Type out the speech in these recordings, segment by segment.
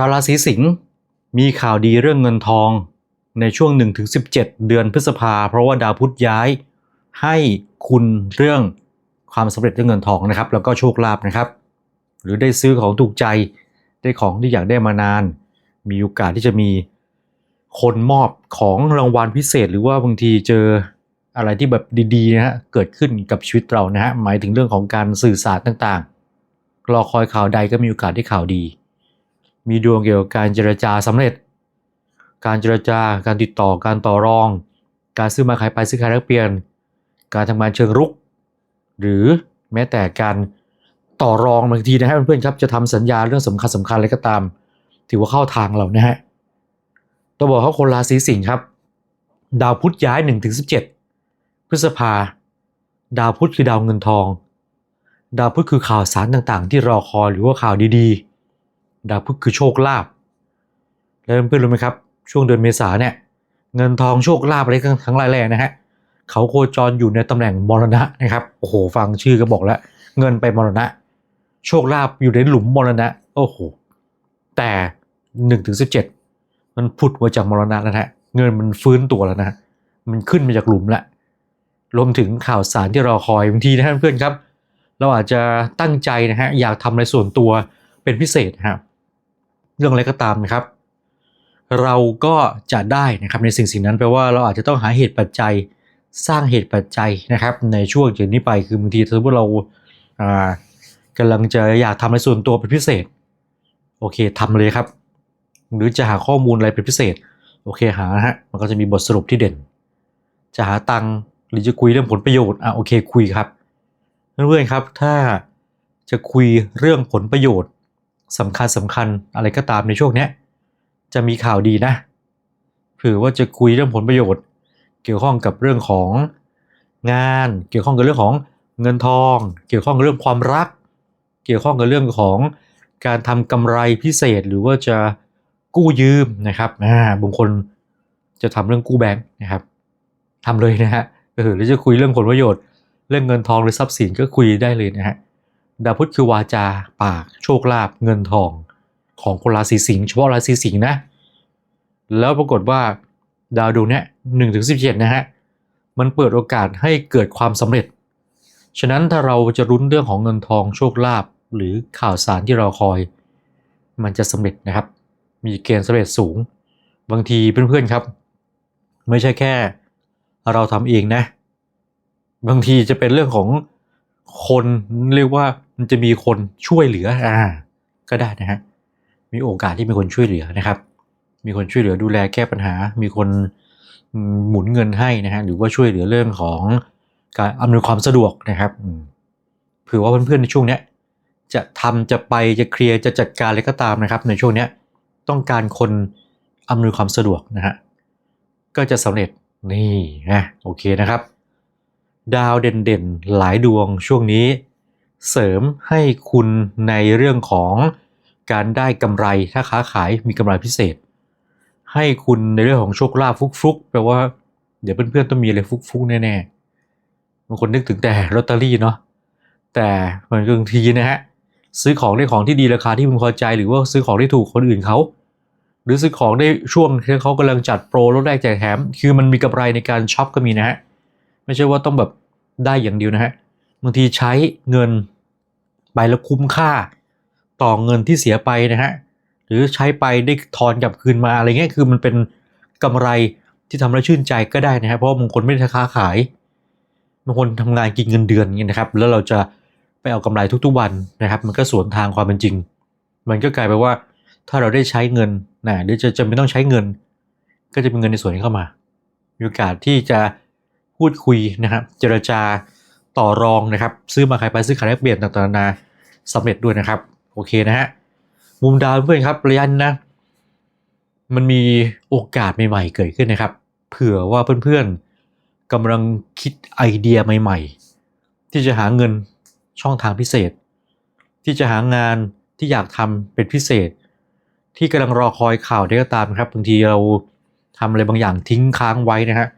ชาวราศีสิงห์มีข่าวดีเรื่องเงินทองในช่วง 1-17 เดือนพฤษภา เพราะว่าดาวพุธย้ายให้คุณเรื่องความสำเร็จเรื่องเงินทองนะครับ แล้วก็โชคลาภนะครับ หรือได้ซื้อของถูกใจได้ของที่อยากได้มานาน มีโอกาสที่จะมีคนมอบของรางวัลพิเศษ หรือว่าบางทีเจออะไรที่แบบดีๆนะฮะเกิดขึ้นกับชีวิตเรานะฮะหมายถึงเรื่องของการสื่อสารต่างๆรอคอยข่าวใดก็มีโอกาสได้ข่าวดี มีดวงเกี่ยวกับการเจรจาสำเร็จ การเจรจาการติดต่อการต่อรอง การซื้อมาขายไปซื้อขายแลกเปลี่ยน การทำงานเชิงรุก หรือแม้แต่การต่อรองบางทีนะฮะเพื่อนๆครับจะทำสัญญาเรื่องสำคัญสำคัญอะไรก็ตาม ถือว่าเข้าทางเรานะฮะต้องบอกเขาคนราศีสิงห์ครับ ดาวพุธย้าย1-17ถึง17 พฤษภา ดาวพุธคือดาวเงินทอง ดาวพุธคือข่าวสารต่างๆ ที่รอคอยหรือว่าข่าวดีๆ ดาวพุธคือโชคลาภแล้วเพื่อนรู้ไหมครับ ช่วงเดือนเมษาเนี่ย เงินทองโชคลาภอะไรทั้งหลายแหล่นะฮะเขาโคจรอยู่ในตำแหน่งมรณะนะครับโอ้โหฟังชื่อก็บอกแล้ว เงินไปมรณะ โชคลาภอยู่ในหลุมมรณะโอ้โหแต่1นถึงสิบเจ็ดมันผุดมาจากมรณะแล้วนะฮะเงินมันฟื้นตัวแล้วนะมันขึ้นมาจากหลุมแล้วรวมถึงข่าวสารที่รอคอยบางทีนะเพื่อนครับ เราอาจจะตั้งใจนะฮะอยากทำอะไรส่วนตัวเป็นพิเศษนะครับ เรื่องอะไรก็ตามนะครับ เราก็จะได้นะครับในสิ่งสิ่งนั้นแปลว่าเราอาจจะต้องหาเหตุปัจจัยสร้างเหตุปัจจัยนะครับ ในช่วงจากนี้ไปคือบางทีสมมติเราอ่ากำลังจะอยากทำอะไรส่วนตัวเป็นพิเศษ โอเคทำเลยครับ หรือจะหาข้อมูลอะไรเป็นพิเศษ โอเคหาฮะมันก็จะมีบทสรุปที่เด่น จะหาตังหรือจะคุยเรื่องผลประโยชน์อะโอเคคุยครับเพื่อนๆครับถ้าจะคุยเรื่องผลประโยชน์ สำคัญสำคัญอะไรก็ตามในช่วงนี้จะมีข่าวดีนะถือว่าจะคุยเรื่องผลประโยชน์ เกี่ยวข้องกับเรื่องของงาน เกี่ยวข้องกับเรื่องของเงินทอง เกี่ยวข้องกับเรื่องความรัก เกี่ยวข้องกับเรื่องของการทำกำไรพิเศษหรือว่าจะกู้ยืมนะครับอ่าบางคนจะทำเรื่องกู้แบงค์นะครับทำเลยนะฮะเออหรือจะคุยเรื่องผลประโยชน์ เรื่องเงินทองหรือทรัพย์สินก็คุยได้เลยนะฮะ ดาวพุธคือวาจา ปาก โชคลาภเงินทองของคนราศีสิงห์เฉพาะราศีสิงห์นะ แล้วปรากฏว่าดาวดวงนี้หนึ่งถึงสิบเจ็ดนะฮะ มันเปิดโอกาสให้เกิดความสำเร็จ ฉะนั้นถ้าเราจะรุ้นเรื่องของเงินทองโชคลาภหรือข่าวสารที่เราคอย มันจะสำเร็จนะครับ มีเกณฑ์สำเร็จสูง บางทีเพื่อนๆครับ ไม่ใช่แค่เราทำเองนะ บางทีจะเป็นเรื่องของคนเรียกว่า มันจะมีคนช่วยเหลืออ่าก็ได้นะฮะมีโอกาสที่มีคนช่วยเหลือนะครับ มีคนช่วยเหลือดูแลแก้ปัญหา มีคนหมุนเงินให้นะฮะหรือว่าช่วยเหลือเรื่องของการอำนวยความสะดวกนะครับเผื่อว่าเพื่อนๆในช่วงเนี้ยจะทำจะไปจะเคลียร์จะจัดการอะไรก็ตามนะครับ ในช่วงเนี้ยต้องการคนอำนวยความสะดวกนะฮะก็จะสำเร็จนี่นะโอเคนะครับ ดาวเด่นๆหลายดวงช่วงนี้ เสริมให้คุณในเรื่องของการได้กำไรถ้าค้าขายมีกำไรพิเศษ ให้คุณในเรื่องของโชคลาภฟุกๆแปลว่าเดี๋ยวเพื่อนๆต้องมีอะไรฟุกๆแน่ๆบางคนนึกถึงแต่ลอตเตอรี่เนาะแต่บางทีนะฮะซื้อของได้ของที่ดีราคาที่พึงพอใจหรือว่าซื้อของได้ถูกคนอื่นเขาหรือซื้อของได้ช่วงที่เขากำลังจัดโปรลดแรกแจกแถม คือมันมีกำไรในการช็อปก็มีนะฮะไม่ใช่ว่าต้องแบบได้อย่างเดียวนะฮะ บางทีใช้เงินไปแล้วคุ้มค่า ต่อเงินที่เสียไปนะฮะหรือใช้ไปได้ทอนกลับคืนมาอะไรเงี้ยคือมันเป็นกำไรที่ทำให้ชื่นใจก็ได้นะฮะเพราะบางคนไม่ได้ค้าขายบางคนทำงานกินเงินเดือนเงี้ยนะครับ แล้วเราจะไปเอากำไรทุกๆวันนะครับ มันก็สวนทางความเป็นจริง มันก็กลายไปว่าถ้าเราได้ใช้เงินนะหรือจะจำเป็นต้องใช้เงิน ก็จะเป็นเงินในส่วนนี้เข้ามา มีโอกาสที่จะพูดคุยนะครับ เจรจา ต่อรองนะครับ ซื้อมาขายไปซื้อขายแลกเปลี่ยนต่างๆนานาสำเร็จด้วยนะครับ โอเคนะฮะมุมดาวเพื่อนครับระยะนี้นะ มันมีโอกาสใหม่ๆเกิดขึ้นนะครับ เผื่อว่าเพื่อนๆกำลังคิดไอเดียใหม่ ๆ ที่จะหาเงินช่องทางพิเศษ ที่จะหางานที่อยากทำเป็นพิเศษ ที่กำลังรอคอยข่าวได้ก็ตามครับบางทีเราทำอะไรบางอย่างทิ้งค้างไว้นะฮะ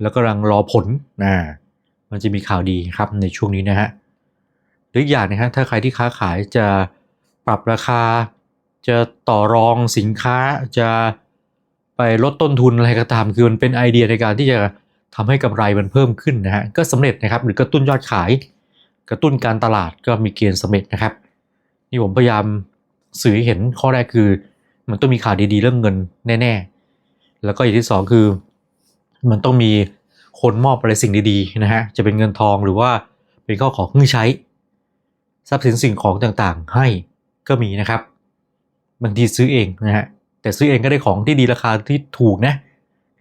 แล้วกำลังรอผลนะ มันจะมีข่าวดีครับในช่วงนี้นะฮะหรืออย่างนะฮะถ้าใครที่ค้าขายจะปรับราคา จะต่อรองสินค้าจะไปลดต้นทุนอะไรก็ตามคือมันเป็นไอเดียในการที่จะทำให้กำไรมันเพิ่มขึ้นนะฮะก็สำเร็จนะครับหรือกระตุ้นยอดขาย กระตุ้นการตลาดก็มีเกณฑ์สำเร็จนะครับนี่ผมพยายามสื่อให้เห็นข้อแรกคือ มันต้องมีข่าวดีๆเรื่องเงินแน่ ๆ แล้วก็อย่างที่สองคือ มันต้องมี คนมอบอะไรสิ่งดีๆนะฮะจะเป็นเงินทองหรือว่าเป็นข้าวของเครื่องใช้ ทรัพย์สินสิ่งของต่างๆ ให้ก็มีนะครับบางทีซื้อเองนะฮะแต่ซื้อเองก็ได้ของที่ดีราคาที่ถูกนะ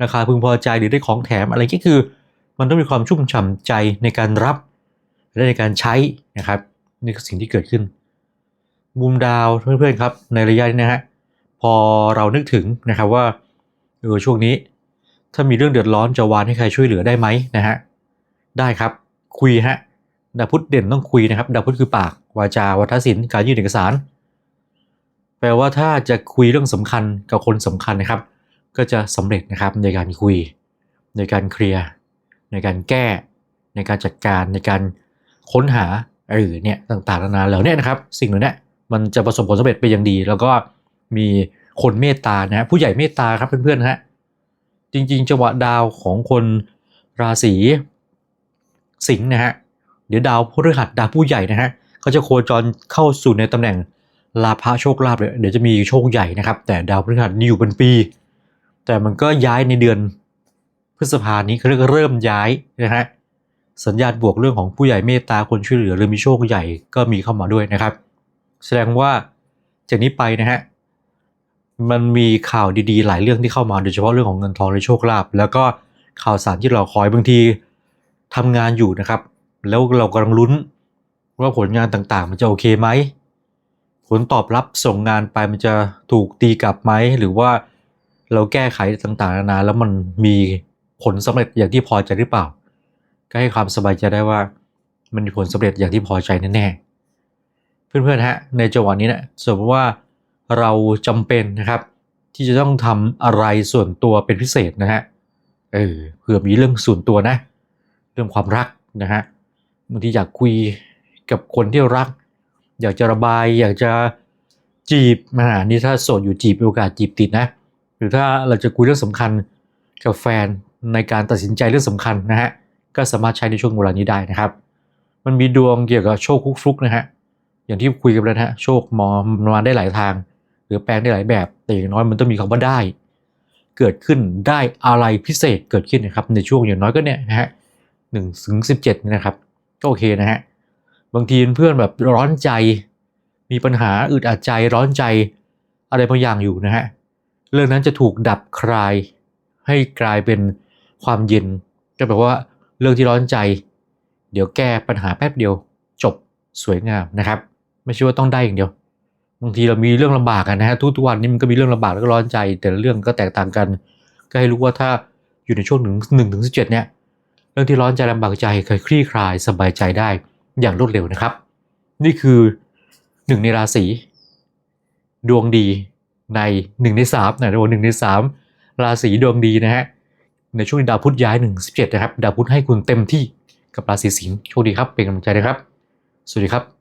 ราคาพึงพอใจหรือได้ของแถมอะไรก็คือ มันต้องมีความชุ่มฉ่ำใจในการรับและในการใช้นะครับนี่คือสิ่งที่เกิดขึ้นมุมดาวเพื่อนๆครับในระยะนี้นะฮะพอเรานึกถึงนะครับว่าเออช่วงนี้ ถ้ามีเรื่องเดือดร้อนจะวานให้ใครช่วยเหลือได้ไหมนะฮะได้ครับคุยฮะดาพุธเด่นต้องคุยนะครับดาพุธคือปากวาจาวัฒนศิลป์การยื่นเอกสาร แปลว่าถ้าจะคุยเรื่องสำคัญกับคนสำคัญนะครับ ก็จะสำเร็จนะครับในการคุย ในการเคลียร์ในการแก้ ในการจัดการในการค้นหาเออเนี่ยต่างๆนานาเหล่านี้นะครับ สิ่งเหล่านี้มันจะประสบผลสำเร็จไปอย่างดี แล้วก็มีคนเมตตานะฮะผู้ใหญ่เมตตาครับเพื่อนๆนะฮะ จริง ๆ จังหวะดาวของคนราศีสิงห์นะฮะเดี๋ยวดาวพฤหัสดาวผู้ใหญ่นะฮะเขาจะโคจรเข้าสู่ในตำแหน่งลาภะโชคลาภเลยเดี๋ยวจะมีโชคใหญ่นะครับ แต่ดาวพฤหัสนี่อยู่เป็นปี แต่มันก็ย้ายในเดือนพฤษภานี้เขาเรียกว่าเริ่มย้ายนะฮะสัญญาณบวกเรื่องของผู้ใหญ่เมตตาคนช่วยเหลือหรือมีโชคใหญ่ก็มีเข้ามาด้วยนะครับ แสดงว่าจากนี้ไปนะฮะ มันมีข่าวดีๆ หลายเรื่องที่เข้ามาโดยเฉพาะเรื่องของเงินทองและโชคลาภแล้วก็ข่าวสารที่เราคอยบางทีทำงานอยู่นะครับ แล้วเรากำลังลุ้นว่าผลงานต่างๆ มันจะโอเคไหมผลตอบรับส่งงานไปมันจะถูกตีกลับไหมหรือว่าเราแก้ไขต่างๆนานาแล้วมันมีผลสำเร็จอย่างที่พอใจหรือเปล่า ก็ให้ความสบายใจได้ว่ามันมีผลสำเร็จอย่างที่พอใจแน่ๆเพื่อนๆฮะในจังหวะนี้นะสมมติว่า เราจำเป็นนะครับ ที่จะต้องทำอะไรส่วนตัวเป็นพิเศษนะฮะเออเผื่อมีเรื่องส่วนตัวนะ เรื่องความรักนะฮะบางทีอยากคุยกับคนที่รัก อยากจะระบาย อยากจะจีบมานี่ถ้าโสดอยู่จีบโอกาสจีบติดนะ หรือถ้าเราจะคุยเรื่องสำคัญกับแฟนในการตัดสินใจเรื่องสำคัญนะฮะก็สามารถใช้ในช่วงเวลานี้ได้นะครับ มันมีดวงเกี่ยวกับโชคคุกฟลุกนะฮะอย่างที่คุยกันแล้วนะฮะโชคมอมาได้หลายทาง หรือแปลงได้หลายแบบ แต่อย่างน้อยมันต้องมีคำว่าได้ เกิดขึ้นได้อะไรพิเศษเกิดขึ้นนะครับ ในช่วงอย่างน้อยก็เนี่ยนะฮะหนึ่งถึงสิบเจ็ดนะครับ ก็โอเคนะฮะบางทีเพื่อนแบบร้อนใจมีปัญหาอึดอัดใจร้อนใจอะไรบางอย่างอยู่นะฮะเรื่องนั้นจะถูกดับคลาย ให้กลายเป็นความเย็น ก็แปลว่าเรื่องที่ร้อนใจ เดี๋ยวแก้ปัญหาแป๊บเดียวจบสวยงามนะครับ ไม่ใช่ว่าต้องได้อย่างเดียว บางทีเรามีเรื่องลำบากกันนะฮะทุกๆวันนี้มันก็มีเรื่องลำบากแล้วก็ร้อนใจ แต่ละเรื่องก็แตกต่างกัน ก็ให้รู้ว่าถ้าอยู่ในช่วงหนึ่งหนึ่งถึงสิบเจ็ดเนี่ยเรื่องที่ร้อนใจลำบากใจเคยคลี่คลายสบายใจได้อย่างรวดเร็วนะครับ นี่คือหนึ่งในราศีดวงดีในหนึ่งในสามนะโดนหนึ่งในสามราศีดวงดีนะฮะในช่วงดาวพุธย้ายหนึ่งสิบเจ็ดนะครับดาวพุธให้คุณเต็มที่กับราศีสิงห์โชคดีครับเป็นกำลังใจนะครับ สวัสดีครับ